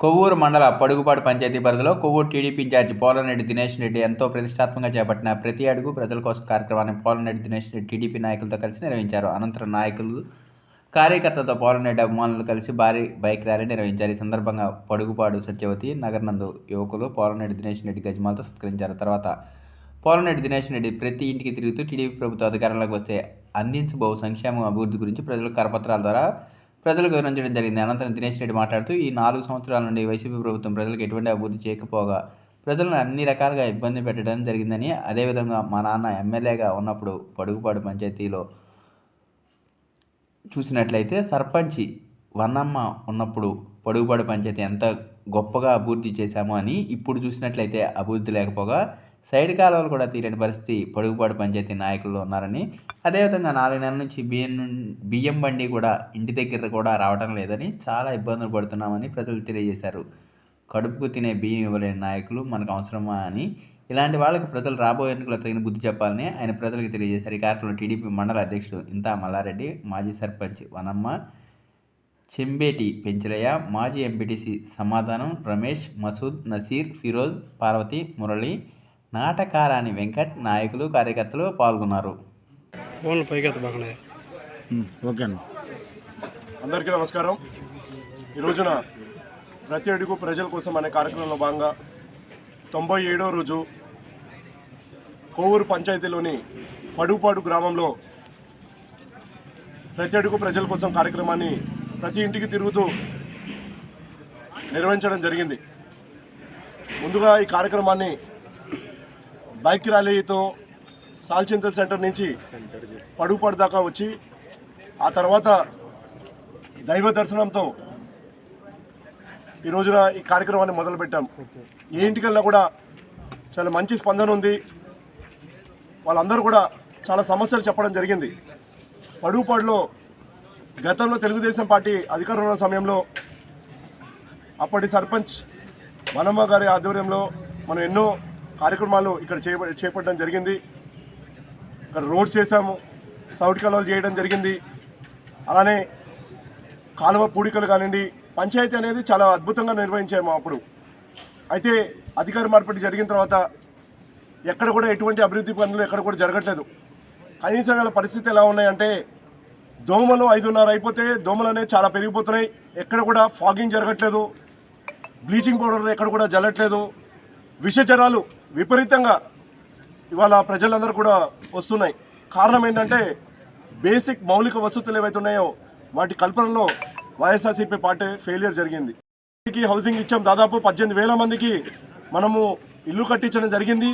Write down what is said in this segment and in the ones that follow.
కొవ్వూరు మండల పడుగుపాడు పంచాయతీ పరిధిలో Kovvur TDP in charge Polanareddy Dinesh Reddy ఎంతో ప్రతిష్టాత్మకంగా చేపట్టిన ప్రతి అడుగు ప్రజల కోసం కార్యక్రమాన్ని పోలనరెడ్డి దినేష్ రెడ్డి టీడీపీ నాయకులతో కలిసి నిర్వహించారు. అనంతరం నాయకులు కార్యకర్తలతో పోలనరెడ్డి అభిమానులు కలిసి భారీ బైక్ ర్యాలీ నిర్వహించారు. ఈ సందర్భంగా పడుగుపాడు సత్యవతి నగరనందు యువకులు పోలనరెడ్డి దినేష్ రెడ్డి గజమాలతో సత్కరించారు. తర్వాత పోలనరెడ్డి దినేష్ రెడ్డి ప్రతి ఇంటికి తిరుగుతూ టీడీపీ ప్రభుత్వ అధికారంలోకి వస్తే అందించబో సంక్షేమం అభివృద్ధి గురించి ప్రజలకు కరపత్రాల ద్వారా ప్రజలకు వివరించడం జరిగింది. అనంతరం దినేష్ రెడ్డి మాట్లాడుతూ ఈ నాలుగు సంవత్సరాల నుండి వైసీపీ ప్రభుత్వం ప్రజలకు ఎటువంటి అభివృద్ధి చేయకపోగా ప్రజలను అన్ని రకాలుగా ఇబ్బంది పెట్టడం జరిగిందని అదేవిధంగా మా నాన్న ఎమ్మెల్యేగా ఉన్నప్పుడు పడుగుపాడు పంచాయతీలో చూసినట్లయితే సర్పంచి వన్నమ్మ ఉన్నప్పుడు పొడుగుపాడు పంచాయతీ ఎంత గొప్పగా అభివృద్ధి చేశామో అని ఇప్పుడు చూసినట్లయితే అభివృద్ధి లేకపోగా సైడ్ కాలువలు కూడా తీరని పరిస్థితి పొడుగుపాడు పంచాయతీ నాయకుల్లో ఉన్నారని. అదేవిధంగా నాలుగు నెలల నుంచి బియ్యం బియ్యం బండి కూడా ఇంటి దగ్గర కూడా రావడం లేదని చాలా ఇబ్బందులు పడుతున్నామని ప్రజలు తెలియజేశారు. కడుపుకు తినే బియ్యం ఇవ్వలేని నాయకులు మనకు అవసరమా అని. ఇలాంటి వాళ్ళకి ప్రజలు రాబోయే ఎన్నికలు తగిన బుద్ధి చెప్పాలని ఆయన ప్రజలకు తెలియజేశారు. ఈ కార్యక్రమంలో టీడీపీ మండల అధ్యక్షుడు ఇంతా మల్లారెడ్డి మాజీ సర్పంచ్ వనమ్మ చెంబేటి పెంచలయ్య మాజీ ఎంపీటీసీ సమాధానం రమేష్ మసూద్ నసీర్ ఫిరోజ్ పార్వతి మురళి నాటకారాని వెంకట్ నాయకులు కార్యకర్తలు పాల్గొన్నారు. ఓకే అన్న. అందరికీ నమస్కారం. ఈ రోజున ప్రతి అడుగు ప్రజల కోసం అనే కార్యక్రమంలో భాగంగా తొంభై ఏడో రోజు కోవూరు పంచాయతీలోని పడుపాడు గ్రామంలో ప్రతి అడుగు ప్రజల కోసం కార్యక్రమాన్ని ప్రతి ఇంటికి తిరుగుతూ నిర్వహించడం జరిగింది. ముందుగా ఈ కార్యక్రమాన్ని బైక్ ర్యాలీతో సాల్చింతల్ సెంటర్ నుంచి పడుపాడు దాకా వచ్చి ఆ తర్వాత దైవ దర్శనంతో ఈ రోజున ఈ కార్యక్రమాన్ని మొదలుపెట్టాం. ఏ ఇంటికల్లా కూడా చాలా మంచి స్పందన ఉంది. వాళ్ళందరూ కూడా చాలా సమస్యలు చెప్పడం జరిగింది. పడుపాడులో గతంలో తెలుగుదేశం పార్టీ అధికారంలో ఉన్న సమయంలో అప్పటి సర్పంచ్ మనమ్మ గారి ఆధ్వర్యంలో మనం ఎన్నో కార్యక్రమాలు ఇక్కడ చేపట్టడం జరిగింది. ఇక్కడ రోడ్స్ చేశాము. సౌట్ కలవలు చేయడం జరిగింది. అలానే కాలువ పూడికలు కానివ్వండి పంచాయతీ అనేది చాలా అద్భుతంగా నిర్వహించాము అప్పుడు. అయితే అధికార మార్పిడి జరిగిన తర్వాత ఎక్కడ కూడా ఎటువంటి అభివృద్ధి పనులు ఎక్కడ కూడా జరగట్లేదు. కనీసం వీళ్ళ పరిస్థితి ఎలా ఉన్నాయంటే దోమలు ఐదున్నర అయిపోతే దోమలు అనేవి చాలా పెరిగిపోతున్నాయి. ఎక్కడ కూడా ఫాగింగ్ జరగట్లేదు. బ్లీచింగ్ పౌడర్ ఎక్కడ కూడా జల్లట్లేదు. విష జ్వరాలు విపరీతంగా ఇవాళ ప్రజలందరూ కూడా వస్తున్నాయి. కారణం ఏంటంటే బేసిక్ మౌలిక వసతులు ఏవైతే ఉన్నాయో వాటి కల్పనలో వైఎస్ఆర్సీపీ పార్టీ ఫెయిలియర్ జరిగింది. హౌసింగ్ ఇచ్చాం దాదాపు పద్దెనిమిది వేల మందికి మనము ఇల్లు కట్టించడం జరిగింది.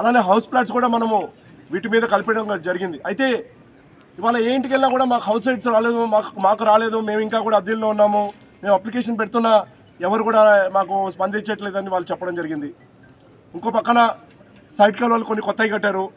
అలానే హౌస్ ప్లాట్స్ కూడా మనము వీటి మీద కల్పించడం జరిగింది. అయితే ఇవాళ ఏ ఇంటికి వెళ్ళినా కూడా మాకు హౌస్ సైట్స్ రాలేదు మాకు మాకు రాలేదు మేము ఇంకా కూడా అద్దెల్లో ఉన్నాము మేము అప్లికేషన్ పెడుతున్నా ఎవరు కూడా మాకు స్పందించట్లేదని వాళ్ళు చెప్పడం జరిగింది. ఇంకో పక్కన సైడ్ కాలువలు కొన్ని కొత్తవి కట్టారు.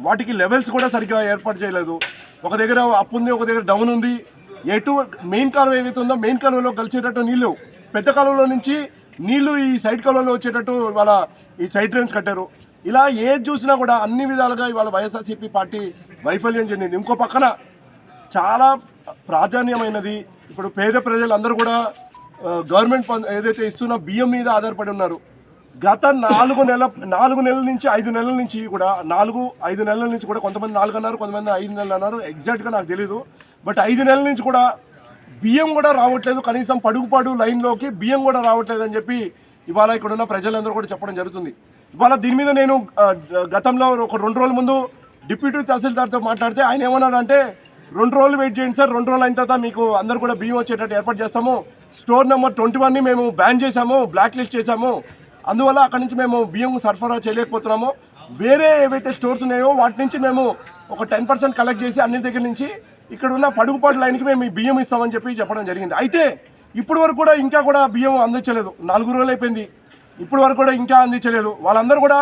వాటికి లెవెల్స్ కూడా సరిగ్గా ఏర్పాటు చేయలేదు. ఒక దగ్గర అప్ ఉంది ఒక దగ్గర డౌన్ ఉంది. ఎటు మెయిన్ కాలువ ఏదైతే ఉందో మెయిన్ కాలువలో కలిసేటట్టు నీళ్ళు పెద్ద కాలువలో నుంచి నీళ్ళు ఈ సైడ్ కాలువలో వచ్చేటట్టు ఇవాళ ఈ సైడ్ డ్రైన్స్ కట్టారు. ఇలా ఏది చూసినా కూడా అన్ని విధాలుగా ఇవాళ వైఎస్ఆర్సీపీ పార్టీ వైఫల్యం చెందింది. ఇంకో పక్కన చాలా ప్రాధాన్యమైనది. ఇప్పుడు పేద ప్రజలందరూ కూడా గవర్నమెంట్ పం- ఏదైతే ఇస్తున్న బియ్యం మీద ఆధారపడి ఉన్నారు. గత నాలుగు నెల నాలుగు నెలల నుంచి ఐదు నెలల నుంచి కూడా నాలుగు ఐదు నెలల నుంచి కూడా కొంతమంది నాలుగు అన్నారు కొంతమంది ఐదు నెలలు అన్నారు ఎగ్జాక్ట్గా నాకు తెలీదు. బట్ ఐదు నెలల నుంచి కూడా బియ్యం కూడా రావట్లేదు కనీసం పడుగుపాడు లైన్లోకి బియ్యం కూడా రావట్లేదు అని చెప్పి ఇవాళ ఇక్కడ ఉన్న ప్రజలందరూ కూడా చెప్పడం జరుగుతుంది. ఇవాళ దీని మీద నేను గతంలో ఒక రెండు రోజుల ముందు డిప్యూటీ తహసీల్దార్తో మాట్లాడితే ఆయన ఏమన్నాడంటే రెండు రోజులు వెయిట్ చేయండి సార్ రెండు రోజులు అయిన తర్వాత మీకు అందరు కూడా బియ్యం వచ్చేటట్టు ఏర్పాటు చేస్తాము. స్టోర్ నెంబర్ ట్వంటీ వన్ని మేము బ్యాన్ చేశాము బ్లాక్ లిస్ట్ చేసాము అందువల్ల అక్కడి నుంచి మేము బియ్యం సరఫరా చేయలేకపోతున్నాము. వేరే ఏవైతే స్టోర్స్ ఉన్నాయో వాటి నుంచి మేము ఒక టెన్ పర్సెంట్ కలెక్ట్ చేసి అన్ని దగ్గర నుంచి ఇక్కడ ఉన్న పడుగుపాటు లైన్కి మేము ఈ బియ్యం ఇస్తామని చెప్పి చెప్పడం జరిగింది. అయితే ఇప్పుడు వరకు కూడా ఇంకా కూడా బియ్యం అందించలేదు. నాలుగు రోజులు అయిపోయింది. ఇప్పుడు వరకు కూడా ఇంకా అందించలేదు. వాళ్ళందరూ కూడా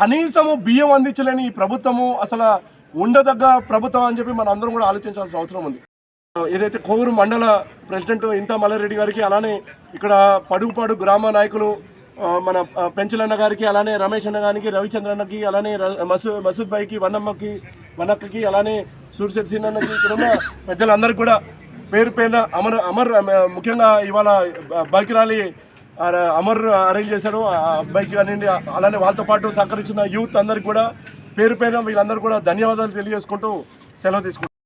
కనీసము బియ్యం అందించలేని ఈ ప్రభుత్వము అసలు ఉండదగ్గ ప్రభుత్వం అని చెప్పి మన అందరం కూడా ఆలోచించాల్సిన అవసరం ఉంది. ఏదైతే కోవూరు మండల ప్రెసిడెంట్ ఇంతా మల్లారెడ్డి గారికి అలానే ఇక్కడ పడుగుపాడు గ్రామ నాయకులు మన ఆ, పెంచలన్న గారికి అలానే రమేష్ అన్న గారికి రవిచంద్రన్నకి అలానే మసూ మసూద్ భాయ్కి వన్నమ్మకి వనక్కకి అలానే సూర్యశెట్టి సిన్నన్నకి ఇక్కడ ఉన్న పెద్దలందరికీ కూడా పేరు పేరున అమర్ అమర్ ముఖ్యంగా ఇవాళ బైక్ ర్యాలీ అమర్ అరేంజ్ చేశారు. ఆ అబ్బాయికి కానివ్వండి అలానే వాళ్ళతో పాటు సహకరించిన యూత్ అందరికి కూడా పేరు పేరున వీళ్ళందరూ కూడా ధన్యవాదాలు తెలియజేసుకుంటూ సెలవు తీసుకుంటారు